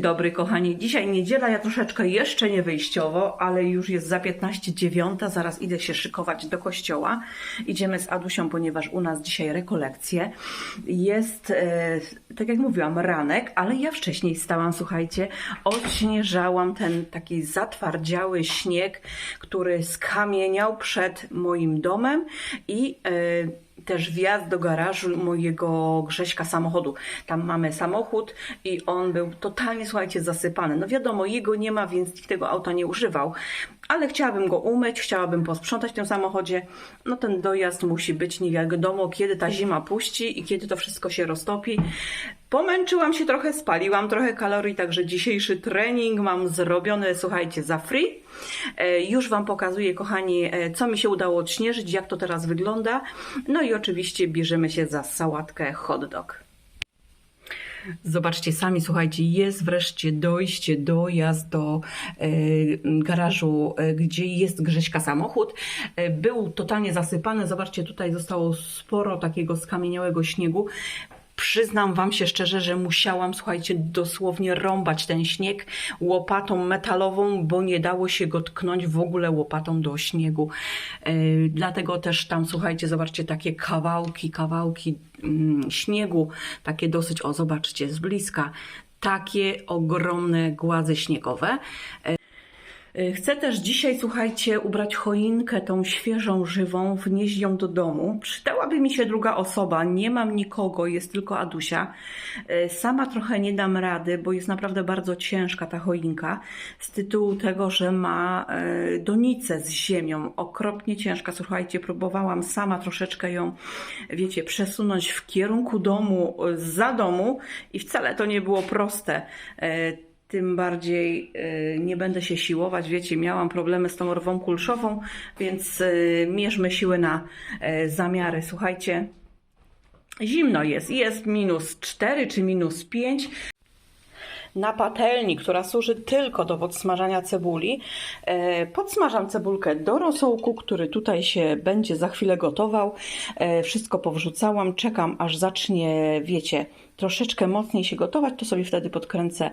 Dobry, kochani. Dzisiaj niedziela, ja troszeczkę jeszcze nie wyjściowo, ale już jest za 15.09. Zaraz idę się szykować do kościoła. Idziemy z Adusią, ponieważ u nas dzisiaj rekolekcje. Jest, e, tak jak mówiłam, ranek, ale ja wcześniej stałam, słuchajcie, odśnieżałam ten taki zatwardziały śnieg, który skamieniał przed moim domem i e, też wjazd do garażu mojego Grześka samochodu. Tam mamy samochód i on był totalnie, słuchajcie, zasypany. No wiadomo, jego nie ma, więc nikt tego auta nie używał, ale chciałabym go umyć, chciałabym posprzątać w tym samochodzie. No ten dojazd musi być nie wiadomo, kiedy ta zima puści i kiedy to wszystko się roztopi. Pomęczyłam się trochę, spaliłam trochę kalorii, także dzisiejszy trening mam zrobiony, słuchajcie, za free. E, Już Wam pokazuję, kochani, e, co mi się udało odśnieżyć, jak to teraz wygląda. No i oczywiście bierzemy się za sałatkę hot dog. Zobaczcie sami, słuchajcie, jest wreszcie dojście, dojazd do e, garażu, gdzie jest Grześka samochód. Był totalnie zasypany. Zobaczcie, tutaj zostało sporo takiego skamieniałego śniegu. Przyznam Wam się szczerze, że musiałam, słuchajcie, dosłownie rąbać ten śnieg łopatą metalową, bo nie dało się go tknąć w ogóle łopatą do śniegu. E, Dlatego też tam, słuchajcie, zobaczcie, takie kawałki, kawałki mm, śniegu, takie dosyć, o zobaczcie, z bliska, takie ogromne głazy śniegowe. Chcę też dzisiaj, słuchajcie, ubrać choinkę tą świeżą, żywą, wnieść ją do domu. Przydałaby mi się druga osoba, nie mam nikogo, jest tylko Adusia. E, Sama trochę nie dam rady, bo jest naprawdę bardzo ciężka ta choinka, z tytułu tego, że ma e, donicę z ziemią, okropnie ciężka. Słuchajcie, próbowałam sama troszeczkę ją, wiecie, przesunąć w kierunku domu, za domu i wcale to nie było proste. Tym bardziej y, nie będę się siłować. Wiecie, miałam problemy z tą rwą kulszową, więc y, mierzmy siły na y, zamiary. Słuchajcie, zimno jest. Jest minus 4 czy minus 5. Na patelni, która służy tylko do podsmażania cebuli, e, podsmażam cebulkę do rosołku, który tutaj się będzie za chwilę gotował. E, Wszystko powrzucałam, czekam aż zacznie, wiecie, troszeczkę mocniej się gotować, to sobie wtedy podkręcę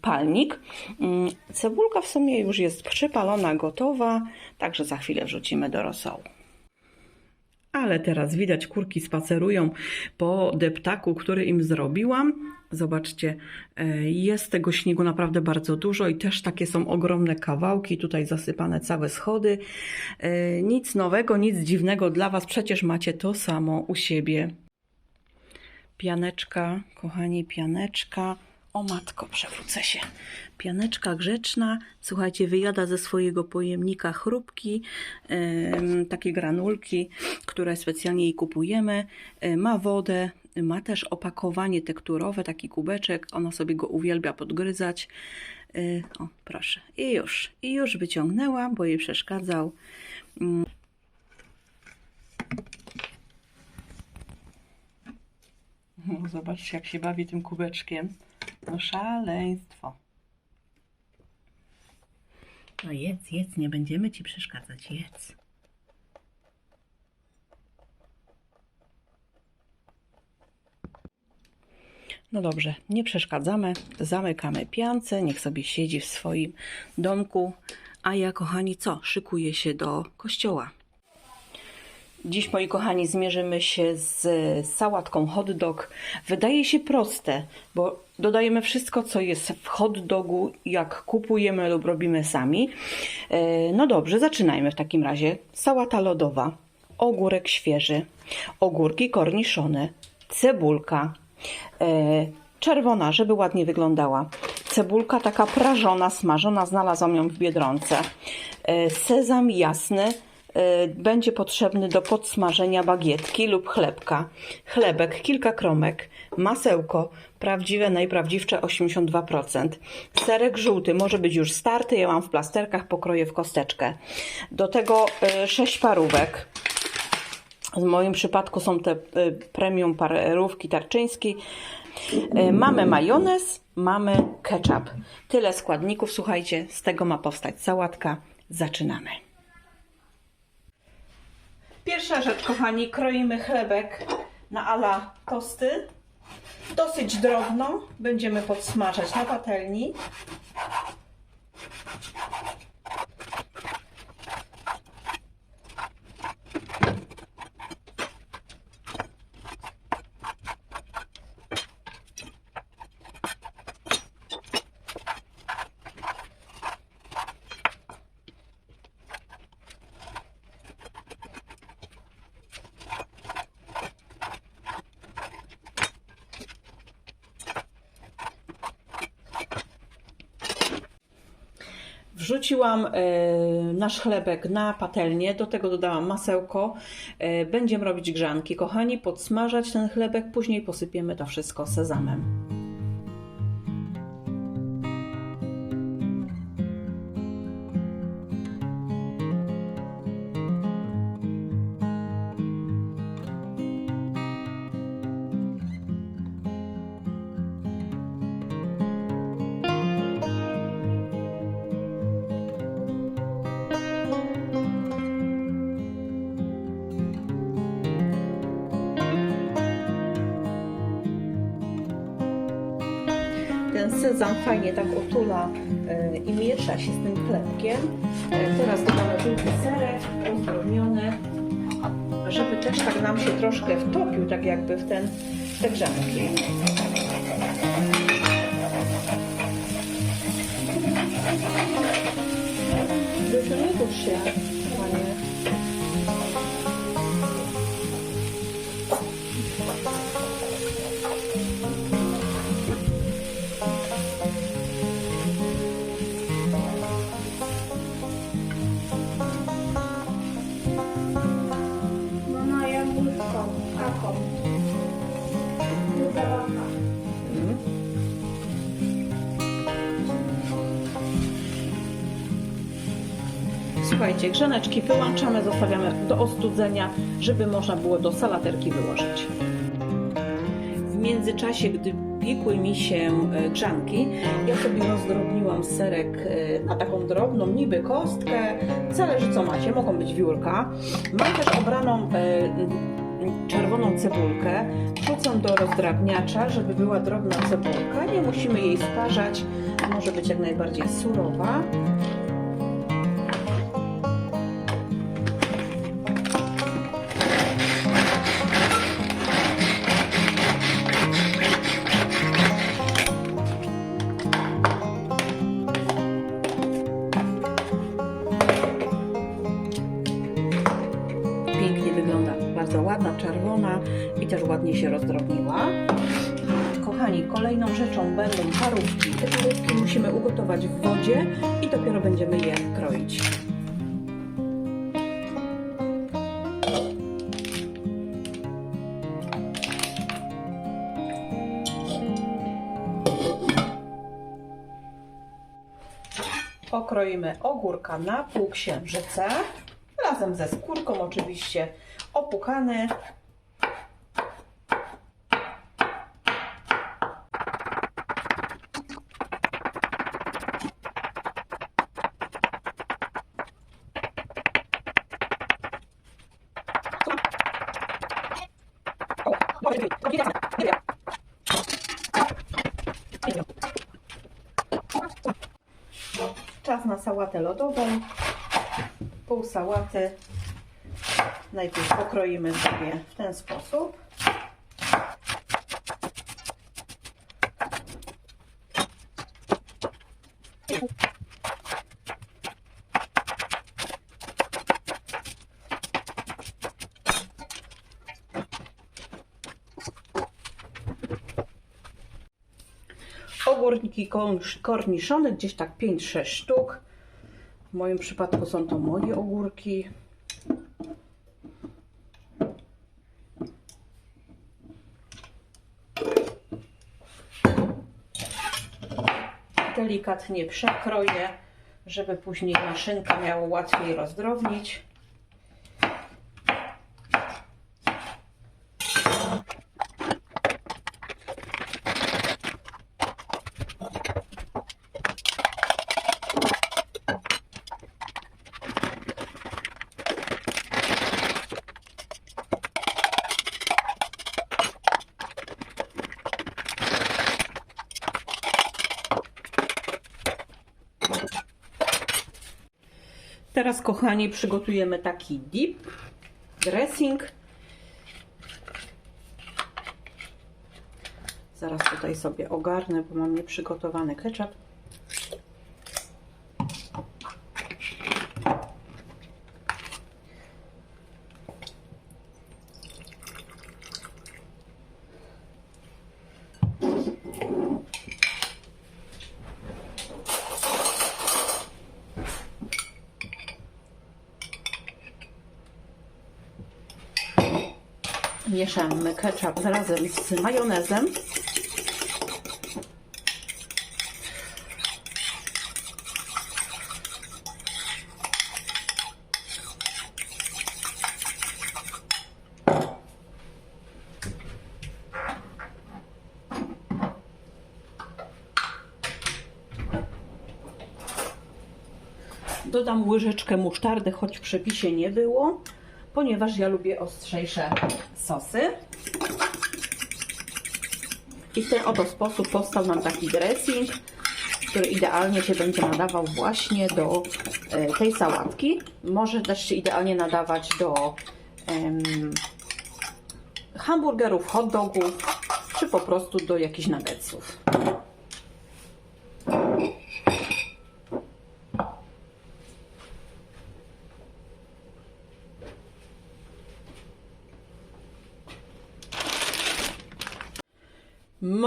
palnik. Mm, Cebulka w sumie już jest przypalona, gotowa, także za chwilę wrzucimy do rosołu. Ale teraz widać, kurki spacerują po deptaku, który im zrobiłam. Zobaczcie, e, jest tego śniegu naprawdę bardzo dużo i też takie są ogromne kawałki, tutaj zasypane całe schody. E, Nic nowego, nic dziwnego dla Was, przecież macie to samo u siebie. Pianeczka, kochani, pianeczka. O matko, przewrócę się. Pianeczka grzeczna, słuchajcie, wyjada ze swojego pojemnika chrupki, takie granulki, które specjalnie jej kupujemy. E, Ma wodę, ma też opakowanie tekturowe, taki kubeczek. Ona sobie go uwielbia podgryzać. E, O, proszę. I już, i już wyciągnęłam, bo jej przeszkadzał. No, Zobaczcie, jak się bawi tym kubeczkiem. No szaleństwo. No jedz, jedz, nie będziemy ci przeszkadzać, jedz. No dobrze, nie przeszkadzamy, zamykamy piance, niech sobie siedzi w swoim domku, a ja, kochani, co? Szykuję się do kościoła. Dziś, moi kochani, zmierzymy się z sałatką hot dog. Wydaje się proste, bo dodajemy wszystko, co jest w hot dogu, jak kupujemy lub robimy sami. E, No dobrze, zaczynajmy w takim razie. Sałata lodowa, ogórek świeży, ogórki korniszone, cebulka, czerwona, żeby ładnie wyglądała. Cebulka taka prażona, smażona, znalazłam ją w Biedronce. E, Sezam jasny, e, będzie potrzebny do podsmażenia bagietki lub chlebka. Chlebek, kilka kromek, masełko, prawdziwe, najprawdziwsze 82%. Serek żółty, może być już starty, ja mam w plasterkach, pokroję w kosteczkę. Do tego 6 parówek. W moim przypadku są te y, premium parówki tarczyński. Y, Mamy majonez, mamy ketchup. Tyle składników, słuchajcie, z tego ma powstać sałatka. Zaczynamy. Pierwsza rzecz, kochani, kroimy chlebek na ala tosty. Do dosyć drobno będziemy podsmażać na patelni. Wrzuciłam e, nasz chlebek na patelnię, do tego dodałam masełko. E, Będziemy robić grzanki, kochani, podsmażać ten chlebek, później posypiemy to wszystko sezamem. Sezam fajnie tak otula e, i miesza się z tym chlebkiem. E, Teraz dodamy żółty serek rozdrobniony, żeby też tak nam się troszkę wtopił, tak jakby w ten, te grzanki. Dusz się, panie. Słuchajcie, grzaneczki wyłączamy, zostawiamy do ostudzenia, żeby można było do salaterki wyłożyć. W międzyczasie, gdy piekły mi się e, grzanki, ja sobie rozdrobniłam serek e, na taką drobną, niby kostkę. Zależy co macie, mogą być wiórka. Mam też obraną e, czerwoną cebulkę. Wrzucam do rozdrabniacza, żeby była drobna cebulka. Nie musimy jej sparzać, może być jak najbardziej surowa. Bardzo ładna, czerwona i też ładnie się rozdrobniła. Kochani, kolejną rzeczą będą parówki. Te parówki musimy ugotować w wodzie i dopiero będziemy je kroić. Pokroimy ogórka na półksiężyce razem ze skórką oczywiście opukany. Czas na sałatę lodową. Pół sałaty najpierw pokroimy sobie w ten sposób. Ogórniki kornisz- korniszone, gdzieś tak 5-6 sztuk. W moim przypadku są to moje ogórki. Delikatnie przekroję, żeby później maszynka miała łatwiej rozdrobnić. Teraz, kochani, przygotujemy taki dip, dressing. Zaraz tutaj sobie ogarnę, bo mam nieprzygotowany ketchup. Mieszamy ketchup razem z majonezem. Dodam łyżeczkę musztardy, choć w przepisie nie było, ponieważ ja lubię ostrzejsze sosy. I w ten oto sposób powstał nam taki dressing, który idealnie się będzie nadawał właśnie do e, tej sałatki. Może też się idealnie nadawać do hamburgerów, hot dogów, czy po prostu do jakichś nuggetsów.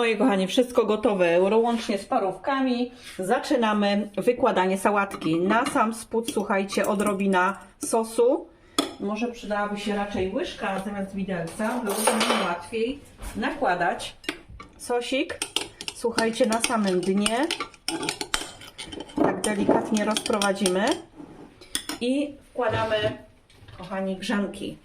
Moje kochanie, wszystko gotowe, łącznie z parówkami. Zaczynamy wykładanie sałatki. Na sam spód, słuchajcie, odrobina sosu. Może przydałaby się raczej łyżka zamiast widelca, byłoby mi łatwiej nakładać sosik. Słuchajcie, na samym dnie. Tak delikatnie rozprowadzimy. I wkładamy, kochani, grzanki.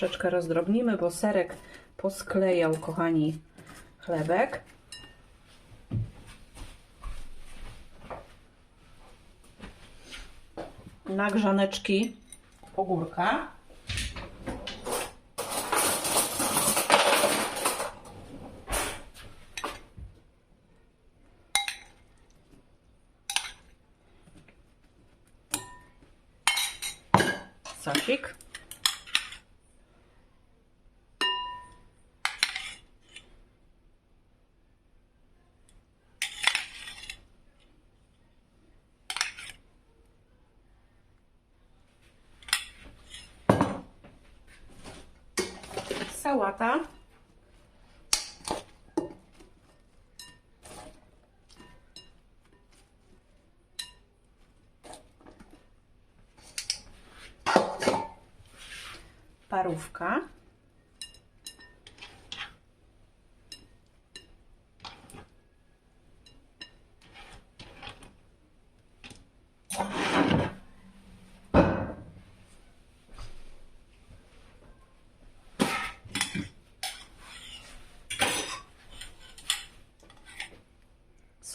Troszeczkę rozdrobnimy, bo serek posklejał, kochani, chlebek. Na grzaneczki ogórka. Sosik. Sałata. Parówka.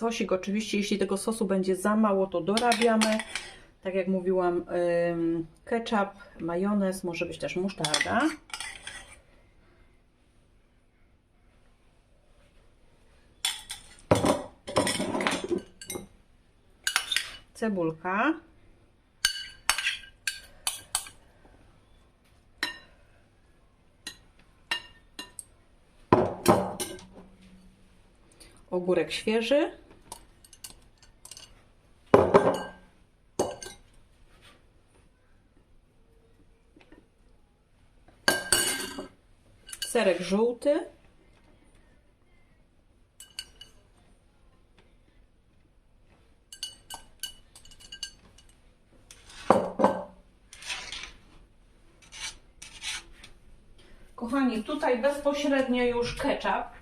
Sosik oczywiście, jeśli tego sosu będzie za mało, to dorabiamy. Tak jak mówiłam, ketchup, majonez, może być też musztarda. Cebulka. Ogórek świeży. Serek żółty. Kochani, tutaj bezpośrednio już ketchup.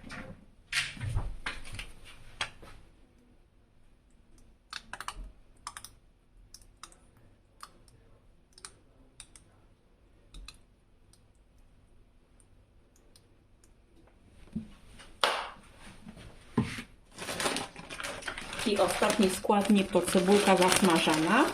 I ostatni składnik to cebulka zasmażana.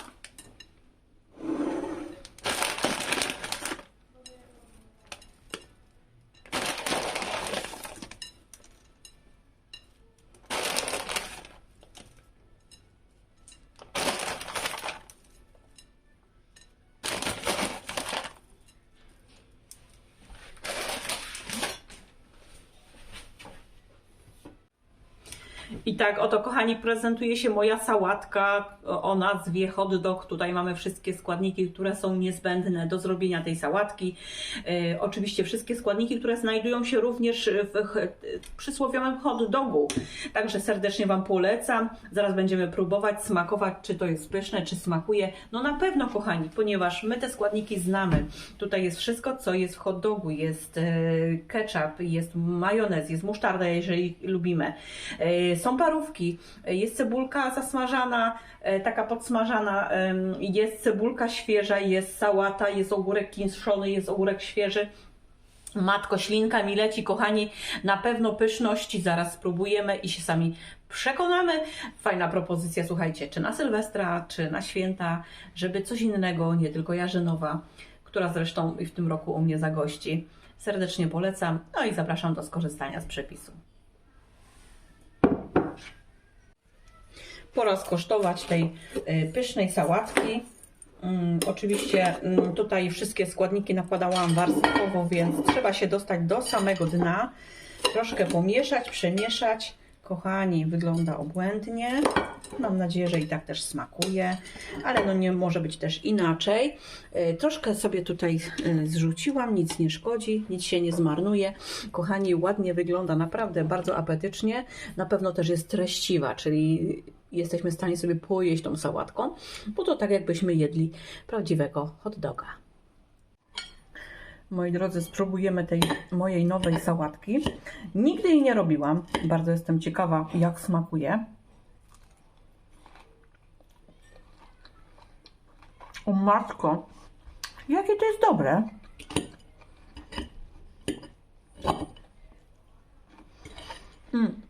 I tak oto, kochani, prezentuje się moja sałatka o nazwie hot dog. Tutaj mamy wszystkie składniki, które są niezbędne do zrobienia tej sałatki. E, oczywiście wszystkie składniki, które znajdują się również w, w przysłowiowym hot dogu. Także serdecznie Wam polecam. Zaraz będziemy próbować, smakować, czy to jest pyszne, czy smakuje. No na pewno, kochani, ponieważ my te składniki znamy. Tutaj jest wszystko, co jest w hot dogu. Jest e, ketchup, jest majonez, jest musztarda, jeżeli lubimy. E, Są parówki, jest cebulka zasmażana, e, taka podsmażana, jest cebulka świeża, jest sałata, jest ogórek kiszony, jest ogórek świeży. Matko, ślinka mi leci, kochani, na pewno pyszności, zaraz spróbujemy i się sami przekonamy. Fajna propozycja, słuchajcie, czy na Sylwestra, czy na święta, żeby coś innego, nie tylko Jarzynowa, która zresztą i w tym roku u mnie zagości. Serdecznie polecam, no i zapraszam do skorzystania z przepisu. Pora skosztować tej y, pysznej sałatki. Mm, oczywiście mm, tutaj wszystkie składniki nakładałam warstwowo, więc trzeba się dostać do samego dna. Troszkę pomieszać, przemieszać. Kochani, wygląda obłędnie. Mam nadzieję, że i tak też smakuje, ale no nie może być też inaczej. Y, Troszkę sobie tutaj y, zrzuciłam, nic nie szkodzi, nic się nie zmarnuje. Kochani, ładnie wygląda, naprawdę bardzo apetycznie. Na pewno też jest treściwa, czyli jesteśmy w stanie sobie pojeść tą sałatką, bo to tak jakbyśmy jedli prawdziwego hot doga. Moi drodzy, spróbujemy tej mojej nowej sałatki. Nigdy jej nie robiłam. Bardzo jestem ciekawa, jak smakuje. O matko, jakie to jest dobre. Mm.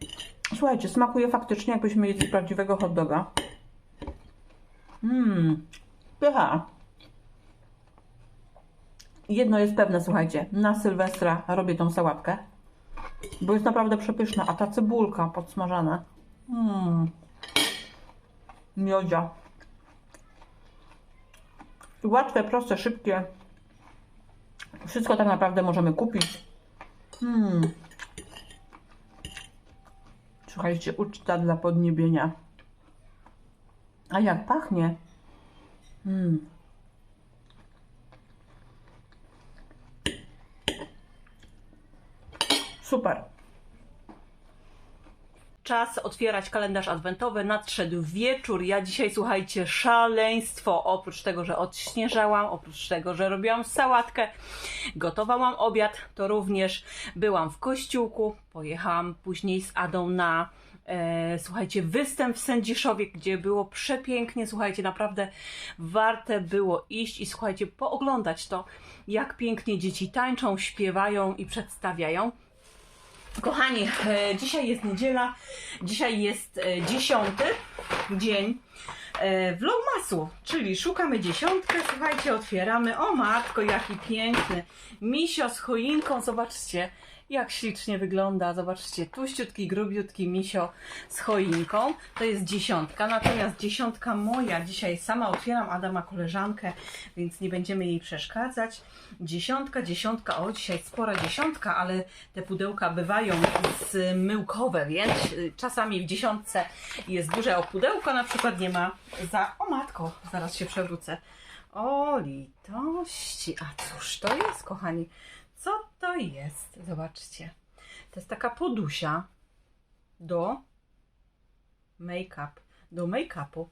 Słuchajcie, smakuje faktycznie, jakbyśmy jedli prawdziwego hot doga. Mmm, pycha. Jedno jest pewne, słuchajcie, na Sylwestra robię tą sałatkę, bo jest naprawdę przepyszna, a ta cebulka podsmażana. Mmm. Miodzia. Łatwe, proste, szybkie. Wszystko tak naprawdę możemy kupić. Mmm. Słuchajcie, uczta dla podniebienia. A jak pachnie? Mm. Super. Czas otwierać kalendarz adwentowy. Nadszedł wieczór. Ja dzisiaj, słuchajcie, szaleństwo. Oprócz tego, że odśnieżałam, oprócz tego, że robiłam sałatkę, gotowałam obiad, to również byłam w kościółku. Pojechałam później z Adą na e, słuchajcie, występ w Sędziszowie, gdzie było przepięknie, słuchajcie, naprawdę warte było iść i słuchajcie, pooglądać to, jak pięknie dzieci tańczą, śpiewają i przedstawiają. Kochani, e, dzisiaj jest niedziela, dzisiaj jest e, dziesiąty dzień e, vlogmasu, czyli szukamy dziesiątkę, słuchajcie, otwieramy, o matko, jaki piękny, misio z choinką, zobaczcie, jak ślicznie wygląda, zobaczcie, tuściutki, grubiutki misio z choinką, to jest dziesiątka, natomiast dziesiątka moja, dzisiaj sama otwieram, Ada ma koleżankę, więc nie będziemy jej przeszkadzać, dziesiątka, dziesiątka, o dzisiaj spora dziesiątka, ale te pudełka bywają zmyłkowe, więc y, czasami w dziesiątce jest duże pudełko, na przykład nie ma. Za, o matko, zaraz się przewrócę, o litości, a cóż to jest, kochani? Co to jest? Zobaczcie. To jest taka podusia do make-up, do make-upu.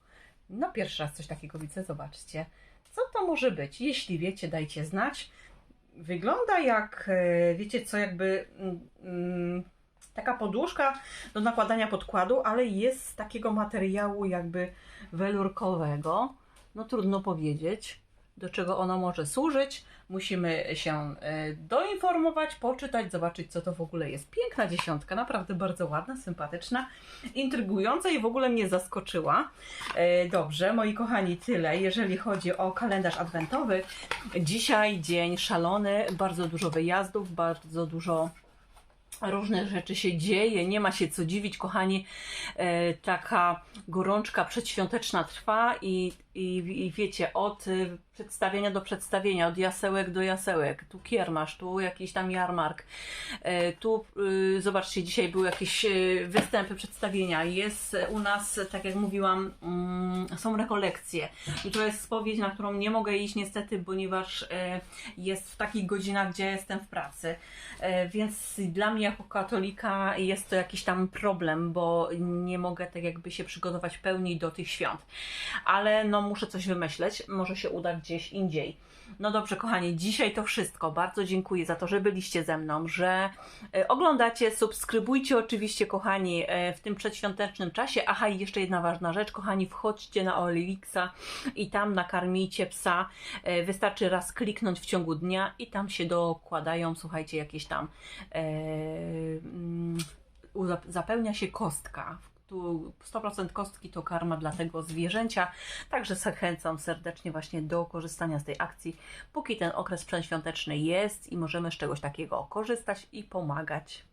No pierwszy raz coś takiego widzę, zobaczcie. Co to może być? Jeśli wiecie, dajcie znać. Wygląda jak, e, wiecie co, jakby mm, mm, taka podłużka do nakładania podkładu, ale jest z takiego materiału jakby welurkowego. No trudno powiedzieć, do czego ono może służyć. Musimy się e, doinformować, poczytać, zobaczyć, co to w ogóle jest. Piękna dziesiątka, naprawdę bardzo ładna, sympatyczna, intrygująca i w ogóle mnie zaskoczyła. E, Dobrze, moi kochani, tyle, jeżeli chodzi o kalendarz adwentowy. Dzisiaj dzień szalony, bardzo dużo wyjazdów, bardzo dużo Różne rzeczy się dzieje, nie ma się co dziwić, kochani. E, taka gorączka przedświąteczna trwa i, i, i wiecie, od y, przedstawienia do przedstawienia, od jasełek do jasełek. Tu kiermasz, tu jakiś tam jarmark. E, tu, zobaczcie, dzisiaj były jakieś występy, przedstawienia. Jest u nas, tak jak mówiłam, mm, są rekolekcje. To jest spowiedź, na którą nie mogę iść niestety, ponieważ e, jest w takich godzinach, gdzie jestem w pracy. E, Więc dla mnie jako katolika jest to jakiś tam problem, bo nie mogę tak jakby się przygotować w pełni do tych świąt. Ale no muszę coś wymyśleć, może się uda gdzieś indziej. No dobrze, kochani, dzisiaj to wszystko. Bardzo dziękuję za to, że byliście ze mną, że e, oglądacie, subskrybujcie oczywiście, kochani, e, w tym przedświątecznym czasie. Aha, i jeszcze jedna ważna rzecz, kochani, wchodźcie na Olixa i tam nakarmijcie psa. E, Wystarczy raz kliknąć w ciągu dnia i tam się dokładają, słuchajcie, jakieś tam zapełnia się kostka. Tu 100% kostki to karma dla tego zwierzęcia, także zachęcam serdecznie właśnie do korzystania z tej akcji, póki ten okres przedświąteczny jest i możemy z czegoś takiego korzystać i pomagać